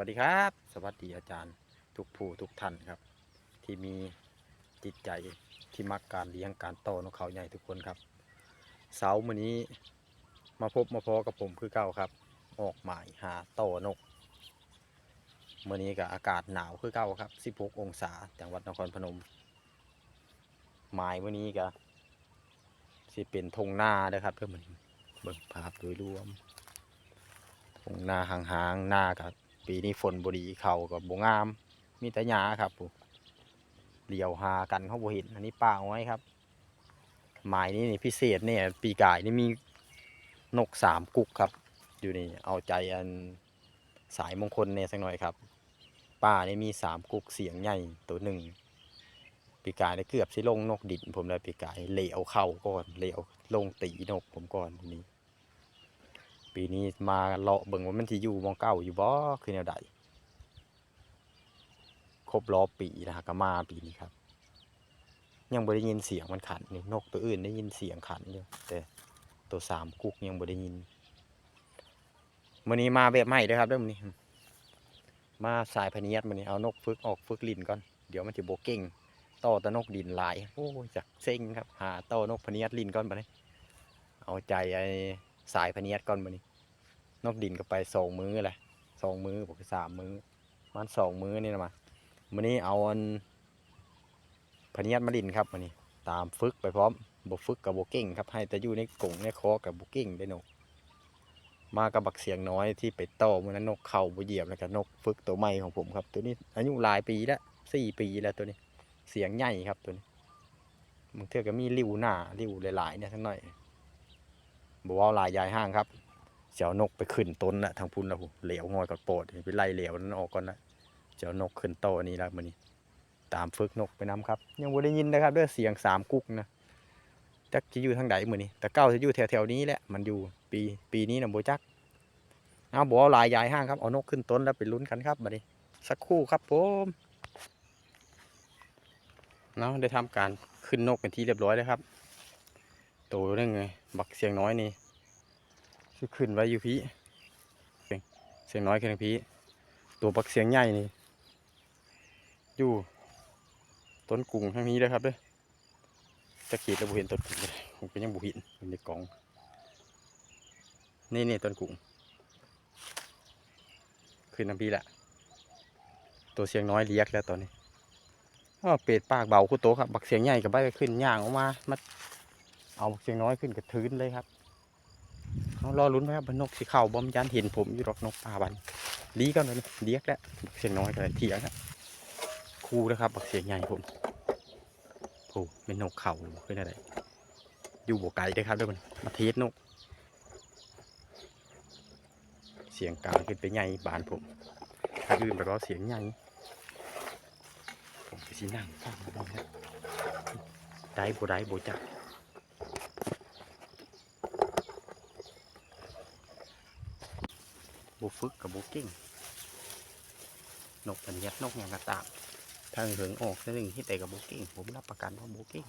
วัสดีครับ สวัสดีอาจารย์ทุกผู้ทุกท่านครับ ที่มีจิตใจที่มักการเลี้ยงการโตนกเขาใหญ่ทุกคนครับเสาร์มื้อนี้มาพบมาพอกับผมคือเก่าครับ ออกหมายหาโตนกมื้อนี้ก็อากาศหนาวคือเก่าครับ 16 องศาจังหวัดนครพนมหมายมื้อนี้ก็สิเป็นทงหน้าเด้อครับเพื่อนมันเบิ่งภาพโดยรวมทงหน้าห่างๆหน้ากับ ปีนี้ฝนบดีเขากับบงาม มีแต่หญ้าครับผมเหลียวหากันเขาบ่เห็นอันนี้ป่าเอาไว้ครับ หมายนี้นี่พิเศษเนี่ยปีกายนี่มีนกสามกุกครับ อยู่นี่เอาใจอันสายมงคลเนี่ยสักหน่อยครับ ป่านี่มีสามกุกเสียงใหญ่ตัวหนึ่งปีกายได้เกือบสิลงนกดินผมเลยปีกายเหลียวเข้าก่อนเหลียวลงตีนกผมก่อนนี้ ปีนี้มาเลาะเบิ่งว่ามันที่อยู่มองเก้าอยู่บ่คือแนวใดครบรอบปีนะฮะก็มาปีนี้ครับ ยังบ่ได้ยินเสียงมันขันนี่นกตัวอื่นได้ยินเสียงขันอยู่แต่ตัวสามกุกยังบ่ได้ยินมื้อนี้มาแบบใหม่เด้อครับเด้อมื้อนี้ มาสายพเนียดมื้อนี้เอานกฝึกออกฝึกลิ้นก่อนเดี๋ยวมันสิบ่เก่งต่อตะนกดินหลายโอ้จักเซ็งครับหาต่อนกพเนียดลิ้นก่อนบัดนี้เอาใจไอ้สายพเนียดก่อนบัด นี้นกดินก็ไปสองมื้อแหละสองมื้อบอกสามมื้อมันสองมื้อนี่นะมามื้อนี้เอาอันพะเนียดมาดินครับมื้อนี้ ตามฝึกไปพร้อมบ่ฝึกกับบ่เก่งครับให้แต่อยู่ในกรงในคอกับบ่เก่งได้นกมากับบักเสียงน้อยที่ไปต่อมื้อนั้นนกเข่าบ่เหยียบแล้วก็นกฝึกตัวใหม่ของผมครับ ตัวนี้อายุหลายปีแล้วสี่ปีแล้วตัวนี้เสียงใหญ่ครับตัวนี้บางเทื่อก็มีริ้วหน้าริ้วหลายๆเนี่ยทั้งหน่อยบ่เว้าลายยายห้างครับ เจ้านกไปขึ้นต้นนะทางพุ่นนะผมเหลวงอยกับโปดไปไล่เหลวนั้นออกก่อนนะเจ้านกขึ้นโตอันนี้แล้วมันนี้ตามฝึกนกไปนํครับ ยังบ่ได้ยินนะครับด้วยเสียงสามกุกนะจักจะอยู่ทางใดมื้อนี้แต่เก้าจะอยู่แถวๆนี้แหละมันอยู่ปีปีนี้นะโบจักเอาบ่เอาลายยายห้างครับเอานกขึ้นต้นแล้วไปลุ้นกันครับบัดนี้สักครู่ครับผมเนาะได้ทำการขึ้นนกเป็นที่เรียบร้อยแล้วครับโตเรื่องไงบักเสียงน้อยนี่ สิขึ้นไว้อยู่พี่เสียงเสียงน้อยขึ้นพี่ตัวปักเสียงใหญ่นี่อยู่ต้นกุ้งทางนี้เลยครับเด้อจะขีดแล้วบุเห็นต้นกุ้งเลยผมก็ยังบุเห็นอยู่ในกล่องนี่นี่ต้นกุ้งขึ้นทางพี่แหละตัวเสียงน้อยเลียกแล้วตอนนี้อ้อเป็ดปากเบาคู่โตครับ บักเสียงใหญ่กับใบขึ้นย่างออกมามาเอาบักเสียงน้อยขึ้นกับทืนเลยครับ เอารอลุ้นไว้ครับนกสีขาวบอมยันเห็นผมอยู่ดอกนกป่าบันลีก็เลยเลียกแล้วเสียงน้อยเลยเถียงครับคู่นะครับบักเสียงใหญ่ผมโอ้เป็นนกเขาเป็นอะไรอยู่บวไกลเด้ครับด้อมันมาเทสนก เสียงกลางขึ้นไปใหญ่บานผมถ้าอื่นแบบว่าเสียงใหญ่ผมไปสีนั่งฟังบ้างครับได้บ่ได้บ่จัก บุฝึกกับบุกิ้งนกพันยัดนกอย่างกระตามทางหิงออกหนึ่งที่แต่กับบุกิ้งผมรับประกันว่าบุกิ้ง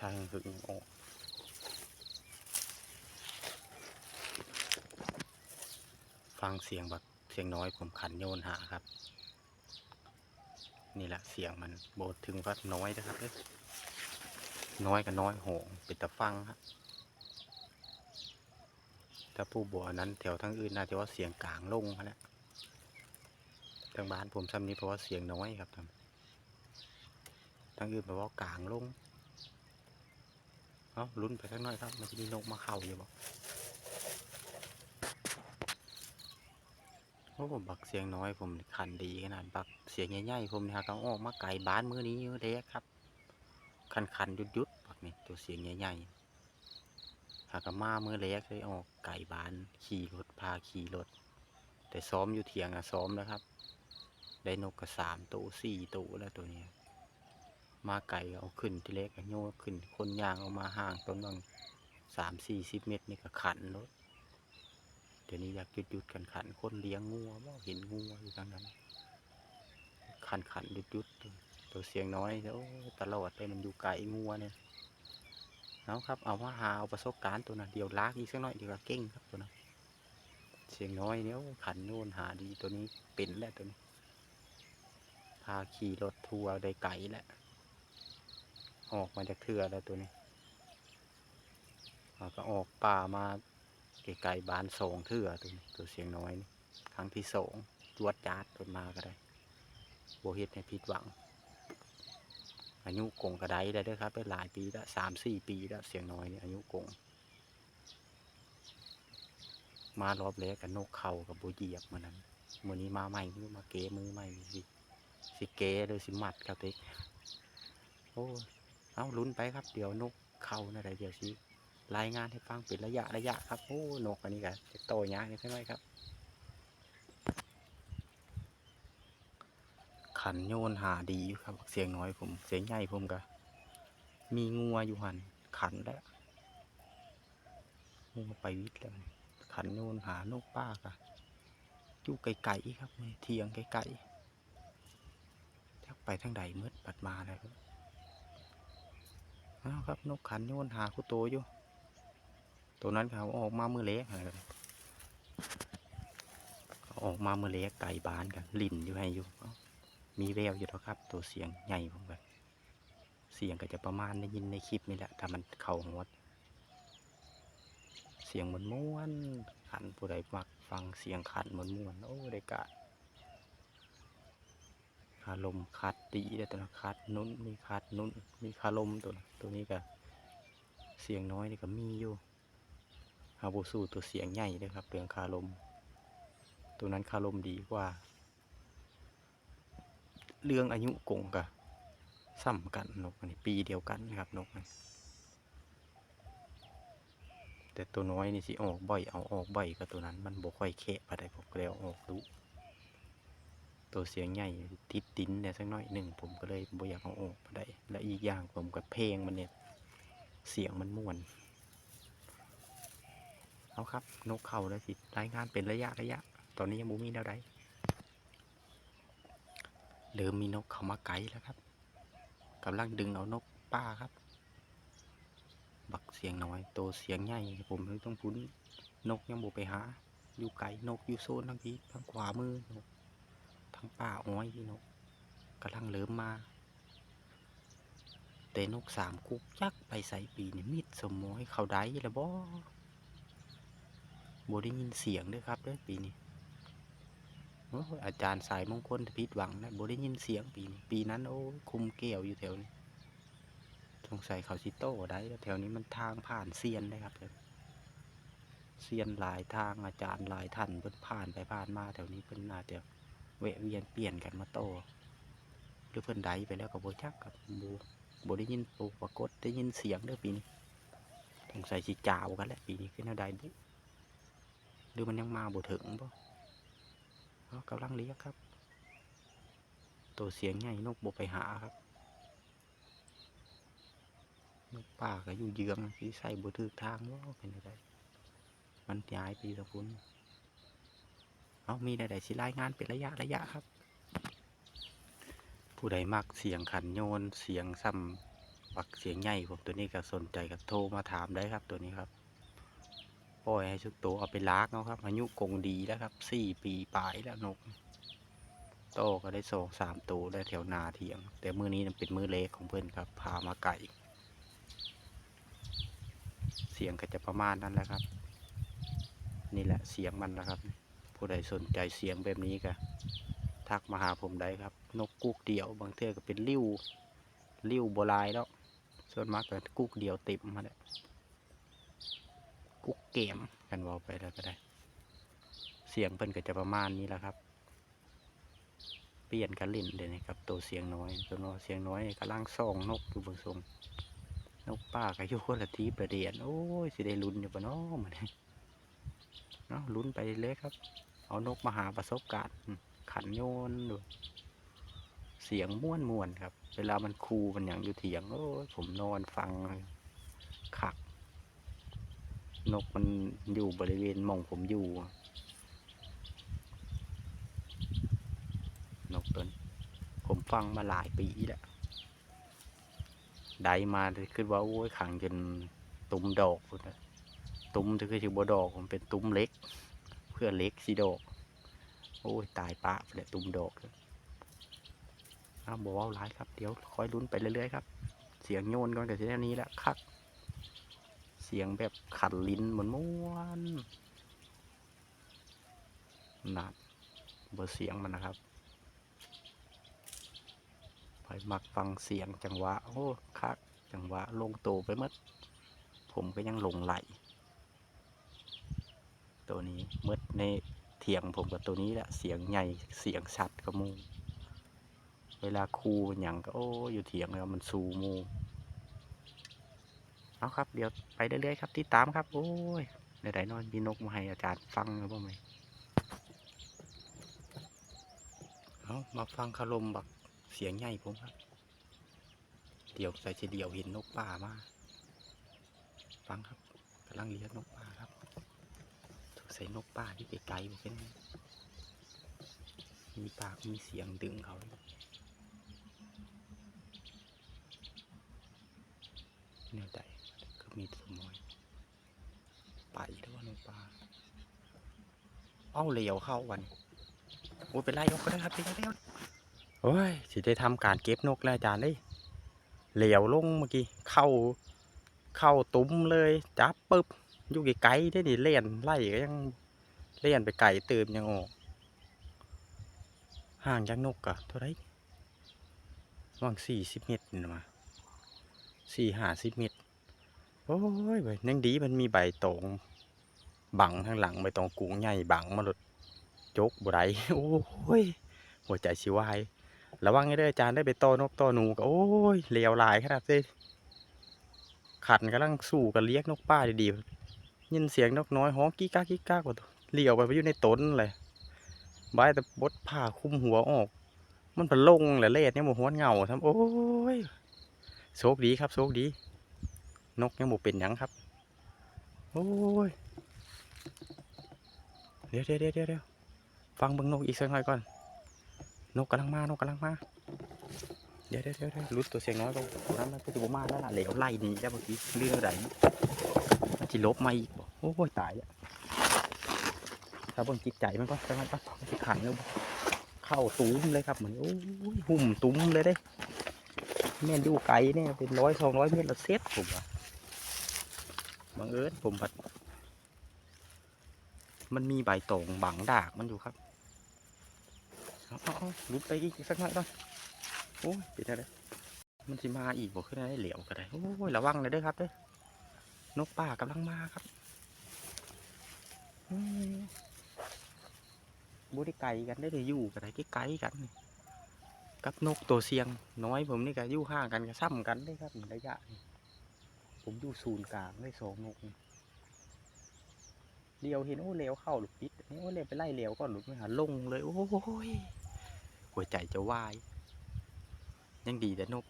ทางหิงออกฟังเสียงแบบเสียงน้อยผมขันโยนหาครับ นี่แหละเสียงมันโบดถึงว่าน้อยนะครับเด้อน้อยกับน้อยโหงเป็นตะฟังครับ ถ้าผู้บัวนั้นแถวทางอื่นน่าจะว่าเสียงกลางลงฮะนะทางบ้านผมซ้ำนี้เพราะว่าเสียงน้อยครับทางทางอื่นแปลว่ากลางลงเอาลุ้นไปข้างน้อยครับ มันจะมีนกมาเข้าอยู่บ่โอ้บักเสียงน้อยผมขันดีขนาดบักเสียงใหญ่ๆผมนี่ฮะต้องออกมาไก่บ้านมื้อนี้เยอะเด็กครับคันคันๆยุดๆบักนี่ตัวเสียงใหญ่ๆ หากมาเมื่อแรกเลยออกไก่บานขี่รถพาขี่รถ แต่ซ้อมอยู่เถียงอะซ้อมแล้วครับ ได้นกกระสามตัวสี่ตัวแล้วตัวเนี้ยมาไก่เอาขึ้นทีเล็กโยกขึ้นคนยางเอามาห่างต้นบางสามสี่สิบเมตรนี่ก็ขันรถเดี๋ยวนี้อยากหยุดหยุดกันขันคนเลี้ยงงัวบ่เห็นงัวอยู่ทางนั้น ขันขันหยุดหยุดตัวเสียงน้อยโอ้วตลอดเลยมันอยู่ไก่งัวเนี่ย เอาครับเอาว่าหาเอาประสบการณ์ตัวนั้นเดี๋ยวลากอีกสักหน่อยเดียวเก่งครับตัวนั้เสียงน้อยเนี่ยขันโน่นหาดีตัวนี้เป็นแล้วตัวนี้พาขี่รถทัวร์ได้ไกลแล้วออกมาจากเทือแล้วตัวนี้ก็ออกป่ามาไกลๆบ้านสองเทือตัวนี้ตัวเสียงน้อยนี่ครั้งที่สองจวดจาดตัวมาก็ได้โบเฮ็ดให้ผิดหวัง อายุกงกระไดได้เด้วยครับได้หลายปีแล้วสามสี่ปีแล้วเสียงน้อยนี่อายุกงมารอบแรกกับนกเขากับโบเหยียบมันนั้นมือนี้มาใหม่มือมาเก๋มือใหม่สิสิเก๋เลยสิหมัดครับเด็กโอ้เอาลุ้นไปครับ เดี๋ยวนกเขานะไรเดี๋ยวสิรายงานให้ฟังเป็นระยะระยะครับโอ้นกอันนี้กันโตยากนี่ใช่ไหมครับ ขันโยนหาดีอยู่ครับ เสียงน้อยผมเสียงใหญ่ผมก็มีงัวอยู่หันขันแล้วงัวไปวิทย์แล้วขันโยนหานกป้ากะอยู่ไกลๆครับเทียงไกลๆทักไปทางใดมืดปัดมาเลยครับอ้าวครับนกขันโยนหาคุโตอยู่ ตัวนั้นเขาออกมามือเล็กอะไรกันออกมาเมือเล็กไก่บานกันลิ่นอยู่ให้อยู่ มีแววอยู่แล้วครับ ตัวเสียงใหญ่ผมแบบเสียงก็จะประมาณได้ยินในคลิปนี่แหละถ้ามันเข่าหัวเสียงมันม้วนขันผู้ใดมักฟังเสียงขันมันม้วนโอ้ได้กะคาลมคัดดีได้ตัวนะคัดนุ้นมีคัดนุ้นมีคาลมตัวนะตัวนี้ก็เสียงน้อยนี่ก็มีอยู่ฮาบูสูตัวเสียงใหญ่เลยครับเรื่องคาลม ตัวนั้นคาลมดีกว่า เรื่องอายุกงกะซ้ำกันนกอันนี้ปีเดียวกันนะครับนกอันแต่ตัวน้อยนี่สิออกบ่อยเอาออกบ่อยก็ตัวนั้นมันบ่ค่อยเคะปานใดผมก็เลยเอาออกดูตัวเสียงใหญ่ติดตินเนี่ยสักหน้อยหนึ่งผมก็เลยบ่อยากเอาออกปานใดและอีกอย่างผมกับเพลงมันเนี่ยเสียงมันม่วนเอาครับนกเขาแล้วสิรายงานเป็นระยะระยะ ตอนนี้ยังบ่มีแนวใด เริ่มมีนกเข้ามาไกลแล้วครับกำลังดึงเอานกป้าครับ บักเสียงน้อย โตเสียงใหญ่ผมเลยต้องพุ้นนกยังบุไปหา อยู่ไกลนกอยู่โซนทางพี่ทางขวามือนกทางป่าอ้อยพี่นกกำลังเริ่มมา แต่นกสามกุกยักไปใส่ปีนี่มิดสมมอยเขาได้แล้วบ่บ่ได้ยินเสียงด้วยครับเด้อปีนี้ อาจารย์สายมงคลผิดหวังนะบ่ได้ยินเสียงปีนี้ปีนั้น โอ้ยคุมแก้วอยู่แถวนี้สงสัยเขาสิโต้ได้แถวนี้มันทางผ่านเซียนได้ครับเซียนหลายทางอาจารย์หลายท่านเพิ่นผ่านไปผ่านมาแถวนี้เพิ่นน่าจะแวะเวียนเปลี่ยนกันมาโต้หรือเพิ่นได้ไปแล้วก็บ่จักกับบ่บ่ได้ยินปูปรากฏได้ยินเสียงเด้อปีนี้สงสัยสิจาวกันแหละปีนี้คือแนวใดบุหรือมันยังมาบ่ถึงบ่ เขากำลังเลี้ยงครับ ตัวเสียงใหญ่นกบกไปหาครับนกป่าก็อยู่เยืองที่ใส่บุถือทางว่าเป็นอะไรมันย้ายไปตะพุนเอามีใดๆสิรายงานเป็นระยะระยะครับ ผู้ใดมักเสียงขันโยนเสียงซ้ำปักเสียงใหญ่ผมตัวนี้ก็สนใจกับโทรมาถามได้ครับตัวนี้ครับ ปล่อยให้ชุกตัวเอาไปลากเอาครับอายุกงดีแล้วครับสี่ปีปลายแล้วนกโตก็ได้สองสามตัวได้แถวนาเทียง แต่มือนี้มันเป็นมือเล็กของเพื่อนครับ พามาไก่ เสียงก็จะประมาณนั้นแหละครับ นี่แหละเสียงมันนะครับ ผู้ใดสนใจเสียงแบบนี้ก็ทักมาหาผมได้ครับ นกกุกเดียว บางเทื่อก็เป็นริ้วริ้วโบราณแล้ว ส่วนมากก็กุกเดียวติดมาเลย กุ๊กเกมกันว่าไปแล้วก็ได้ เสียงเพิ่นก็จะประมาณนี้แหละครับ เปลี่ยนกันเล่นเลยนะครับ ตัวเสียงน้อยตัวน้อยเสียงน้อยนี่กำลังส่องนกอยู่บนทรงนกป้าก็อยู่คนละทีประเดียนโอ้ยสิได้ลุ้นอยู่ปะเนาะมันนี่เนาะลุ้นไปเลยครับ เอานกมาหาประสบการณ์ขันโยนดูเสียงม่วนม่วนครับ เวลามันคูมันอย่างอยู่เถียงโอ้ยผมนอนฟังขัก นกมันอยู่บริเวณหมองผมอยู่ นกตัวนี้ผมฟังมาหลายปีแล้วได้มาคือว่า โอ้ยขังจนตุ้มดอกตุ้มจะคือชื่อบ่ดอกมันเป็นตุ้มเล็ก เพื่อเล็กสิดอก โอ้ย ตายปะเลยตุ่มดอกอ้าวบอกว่าร้ายครับ เดี๋ยวคอยลุ้นไปเรื่อยๆครับ เสียงโยนก่อนกับเสียงนี้แหละคัก เสียงแบบขัดลิ้นเหมือนม้วนหนักเบอร์เสียงมันนะครับไปมักฟังเสียงจังหวะ โอ้คักจังหวะลงโตไปมด ผมก็ยังหลงไหล ตัวนี้มดในเถียงผมกับตัวนี้แหละเสียงใหญ่เสียงชัดก็มู เวลาครูอย่างก็โอ้อยู่เถียงแล้วมันสูมู เอาครับ เดี๋ยวไปเรื่อยๆครับที่ตามครับ โอ้ยไหนๆนอนมีนกมาให้อาจารย์ฟังหรือเปล่าไหมเอามาฟังคารมบักเสียงใหญ่ผมครับ เดี๋ยวใส่เดียวเห็นนกป่ามาฟังครับกำลังเลี้ยงนกป่าครับถูกใส่นกป่าที่ไกลๆบอกเป็นมีปากมีเสียงดึงเขาเลยนวใดก็มีสมอย ไปด้วยว่านกป่าเอ้าเหลียวเข้าวันโอ้ยไปไล่นกก็ได้ครับไปเร็วๆโอ้ยสิได้ทำการเก็บนกแล้วอาจารย์เลยเหลียวลงเมื่อกี้เข้า เข้าตุ้มเลยจับปึ๊บอยู่ไกลๆได้ดิเล่นไล่ก็ยังเล่นไปไก่เติมยังออกห่างจากนกอะเท่าไหรว่างสี่สิบเมตรนี่นะมาสี่ห้าสิบเมตรโอ้ยเว้ยยังดีมันมีใบตอง บังข้างหลังใบตองกุ้งใหญ่บังมาหลดจกบ่ได้โอ้ยหัวใจชิวายระวังให้เด้อาจารย์ได้ไปต่อนกต่อหนูก็โอ้ยเลวลายขนาดนี้ขันกำลังสู้กับเลี้ยงนกป้าดีๆยินเสียงนกน้อยฮ้องกี้ก้ากี้ก้ากว่าตัวเลี้ยวไปไปอยู่ในต้นเลยบายแต่บดผ้าคุมหัวออก มันเป็นลงแหละเล็ดเนี่ยหมูหัวเงาทำโอ้ยโชคดีครับโชคดี นกยังหมูเป็นยังครับ โอ้ย เดี๋ยวเดี๋ยวเดี๋ยวเดี๋ยวฟังเบิ่งนกอีกสักหน่อยก่อน นกกำลังมานกกำลังมาเดี๋ยวเดี๋ยวเดี๋ยวรุดตัวเสียงน้อยก็นั้นมันก็จะบ่มาแล้วล่ะเหลวไล่หนีแล้วเมื่อกี้เรื่องอะไรมันจะลบมาอีกบ่โอ้ยตายอะถ้าเบิ่งจิตใจมันก็ใช่ไมปะมันจะขันแล้วบ่เข้าตุ้มเลยครับเหมือนโอ้ยหุ่มตุ้มเลยเด้แม่นอยู่ไกลเนี่ยเป็นร้อยสองร้อยเมตรละเซตผมว่าบังเอิญผมผัด มันมีใบตองบังดากมันอยู่ครับเอาเอาลุดไปอีกสักหน่อยก่อนโอ้ยเป็นอะไรมันสิมาอีกบอกขึ้นได้เหลวก็ได้โอ้ยระวังเลยด้อครับเด้อนกป่ากำลังมาครับบุได้ไกลกันได้เลยอยู่กันได้ใกล้ๆกัน กับนกตัวเสียง น้อยผมนี่ก็อยู่ห่างกันก็ซ้ำกันได้ครับระยะ ผมอยู่ศูนย์กลางได้สองนกนี่ เดียวเห็นโอ้เหลวเข้าหลุดปิดนี่โอ้เหลวไปไล่เหลวก่อนหลุดไม่หาลงเลย โอ้ยหัวใจจะวาย ยังดีแต่นก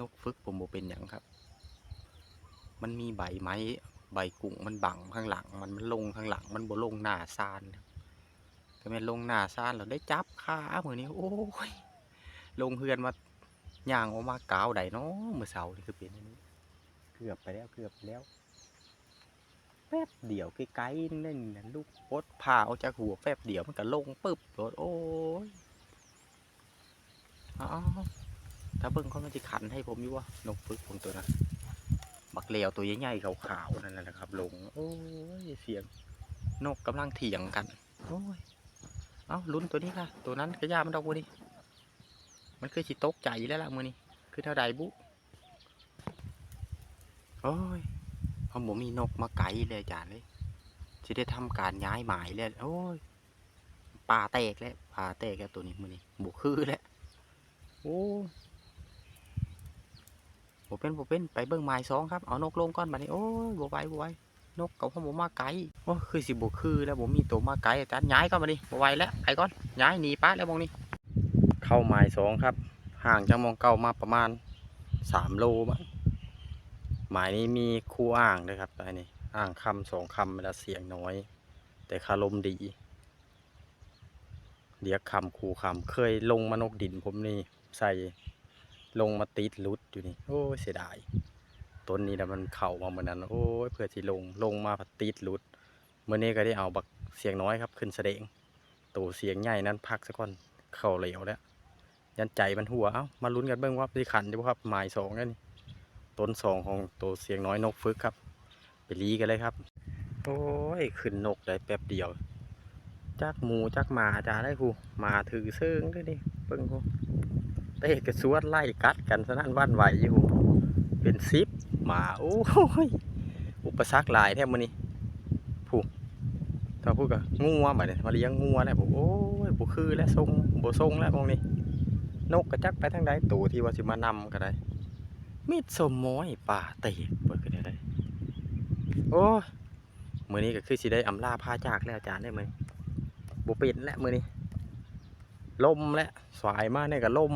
นกฟึกผมบ่เป็นอย่างครับ มันมีใบไม้ใบกุ้งมันบังข้างหลัง มันมันลงข้างหลัง มันบ่ลงหน้าซานครับก็แม่ลงหน้าซานเราได้จับขาเหมือนนี้โอ้ยลงเฮือนมาย่างออกมากาวใดเนาะเมื่อเสาร์นี่คือเป็นอันนี้ เกือบไปแล้วเกือบไปแล้ว แป๊บเดียวไกลๆนั่นนะลูกโคตรผ่าออกจากหัวแป๊บเดียวมันก็ลงปึ๊บโดดโอ้ยอ้าวถ้าเบิ่งเขามันจะขันให้ผมอยู่ว่านกฝึกผมตัวนั้นบักเลวตัวใหญ่ๆขาวๆนั่นแหละครับ ลง โอ้ยเสียง นกกำลังเถียงกัน โอ้ยเอ้าลุ้นตัวนี้ค่ะ ตัวนั้นก็ย่ามันดอกบัวนี่มันคือสิตกใจแล้วล่ะมือนี้คือเท่าใดบุโอ้ย เพราะผมมีนกมาไกลเลยอาจารย์เลยจะได้ทำการย้ายหมายเลยโอ้ยป่าแตกแล้วป่าแตกแล้วตัวนี้มือนี้บุคือแล้วโอ้บ่เป็นบ่เป็นไปเบิ่งไม้สองครับเอานกลงก่อนบัดนี้โอ้ยบ่ไหวบ่ไหวนกกับพ่อบ่มาไกลโอ้คือสิบ่คือแล้วบ่มีตัวมาไกลอาจารย์ย้ายก่อนบัดนี้บ่ไหวแล้วไปก่อนย้ายหนีป้าแล้วมองนี้เข้าไม้สองครับ ห่างจากมองเก่ามาประมาณสามโลมั้ง หมายนี้มีคู่อ่างด้วยครับอันนี้อ่างคำสองคำเวลาเสียงน้อย แต่คารมดี เรียกคำคูคำเคยลงมานกดินผมนี่ใส่ลงมาติดรุดอยู่นี่ โอ้เสียดายต้นนี้นะมันเข่ามาเหมือนนั้น โอ้เพื่อที่ลงลงมาพัดติดรุดเมื่อนี้ก็ได้เอาบักเสียงน้อยครับขึ้นแสดงตัวเสียงใหญ่นั้นพักซะก่อนเข่าเหลวแล้วยันใจมันหัวเอ้ามาลุ้นกันเบิ่งว่าสิขันดีบ่ครับหมายสองนี่ ต้นสองของตัวเสียงน้อยนกฟึกครับ ไปลีกันเลยครับ โอ้ยขึ้นนกได้แป๊บเดียวจักหมูจักหมาจ้าได้ผู้หมาถือเซิงด้วยดิเบิ่งผู้เตะกระสวดไล่กัดกันสนั่นหวันไหวอยู่ เป็นซิปหมาโอ้ยอุปสรรคหลายแทบมื้อนี้ผู้ถ้าพูดกับงัวบัดนี้มาเลี้ยงงัวแล้วผมโอ้ยบ่คือแล้วทรงบ่ทรงแล้วมองนี้นกกระจักไปทางใดตัวที่ว่าสิมานำก็ได้ มีดสมม้อยป่าเตะเปิดก็ได้ได้โอ้มือนี้ก็คือสิได้อำลาพาจากแล้วอาจารย์ได้มื้อบ่เป็นแล้วมื้อนี้ลมแล้วสายมาเนี่ยก็ลม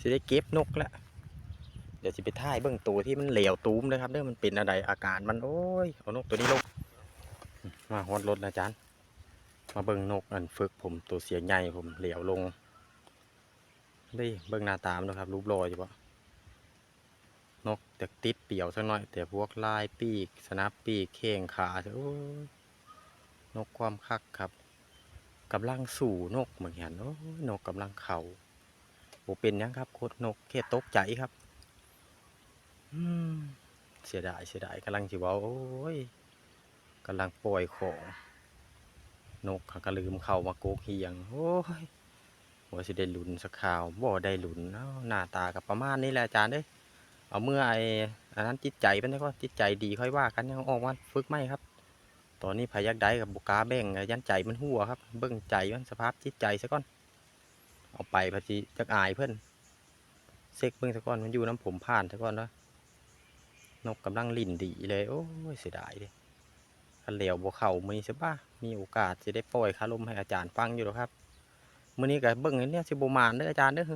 สิได้เก็บนกแล้วเดี๋ยวสิไปถ่ายเบิ่งตัวที่มันเหลวตูมเลยครับเด้อมันเป็นอะไรอาการมันโอ้ยเอานกตัวนี้ลงมาฮอดรถแล้วอาจารย์ มาเบิ่งนกอันฝึกผมตัวเสียงใหญ่ผมเหลวลงได้เบิ่งหน้าตามนะครับรูปรอยอยู่ปะ นกแต่ติดเปี่ยวสักหน่อย แต่พวกลายปีก สนับปีกเข่งขาโอ้ยนกความคักครับกำลังสู่นกเหมือนกันโอ้นกกำลังเข่าโอเป็นยังครับโคตรนกแค่ตกใจครับอืมเสียดายเสียดายกำลังจิว่าโอ้ยกำลังปล่อยของนกเขาก็ลืมเข่ามาโกกเฮียง โอ้ยว่าสิได้หลุนสักข่าวบ่ได้หลุนเอ้าหน้าตากับประมาณนี้แหละอาจารย์เด้ เอาเมื่อไอ้อันนั้นจิตใจเป็นก็จิตใจดีค่อยว่ากันยังออกมาฝึกไม่ครับ ตอนนี้พยักได้กับบุกาแบ่งยันใจมันหัวครับ เบิ่งใจมันสภาพจิตใจซะก่อน เอาไปพอจีจักอายเพิ่อนเซ็กเบิ่งซะก่อนมันอยู่น้ำผมผ่านซะก่อนเนาะนกกำลังลิ่นดีเลยโอ้ยเสียดายเดิคันเหลวบ่เข้ามีใช่ปะมีโอกาสจะได้ปล่อยคารมให้อาจารย์ฟังอยู่หรอกครับมื้อนี้ก็เบิ่งอันเนี่ยสิบมานเด้ออาจารย์เด้อ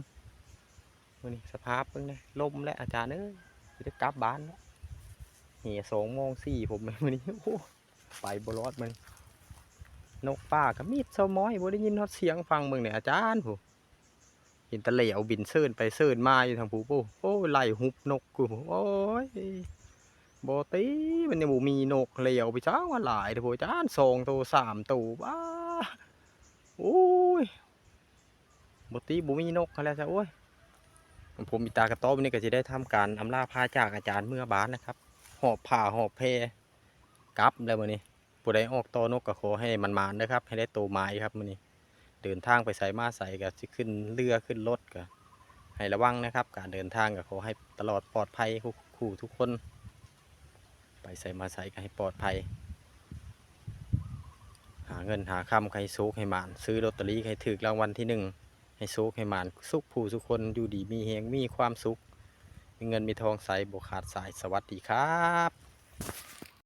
มื้อนี้สภาพเบิ่งเด้อลมและอาจารย์เอ้ยสิได้กลับบ้านแล้วเหี่ยสองโมงสี่ผมมื้อนี้โอ้ไปบ่รอดมันนกป่าก็มีดเซาม้อยบ่ได้ยินฮอดเสียงฟังเบิ่งเนี่ยอาจารย์ผู้เห็นตะเหลวบินเซิร์นไปเซิร์นมาอยู่ทางผู้ผู้โอ้ไล่หุบนกกูโอ้ยบตีมันยังบ่มีนกเหลวไปจ้าว่าหลายเด้อผู้อาจารย์สองตัวสามตัวบ้าโอ้ยบตีบุมีนกอะไรซะโอ้ย ผมมีตากระต๊อบนี่ก็จะได้ทำการอำลาพาจากอาจารย์เมื่อบานนะครับ หอบผ่าหอบเพกลับแล้วมื้อนี้ผู้ใดออกตอนกก็ขอให้มันมานนะครับ ให้ได้โตไม้ครับมื้อนี้เดินทางไปใส่มาใส่ก็สิขึ้นเรือขึ้นรถก็ให้ระวังนะครับ การเดินทางก็ขอให้ตลอดปลอดภัยคู่คทุกคน ไปใส่มาใส่ก็ให้ปลอดภัย หาเงินหาคำให้ซุกให้หมาน ซื้อลอตเตอรี่ให้ถึกรางวัลที่หนึ่ง ให้สุขให้หมานสุขผู้สุขคนอยู่ดีมีเฮงมีความสุข มีเงินมีทองใสบุขาดสายสวัสดีครับ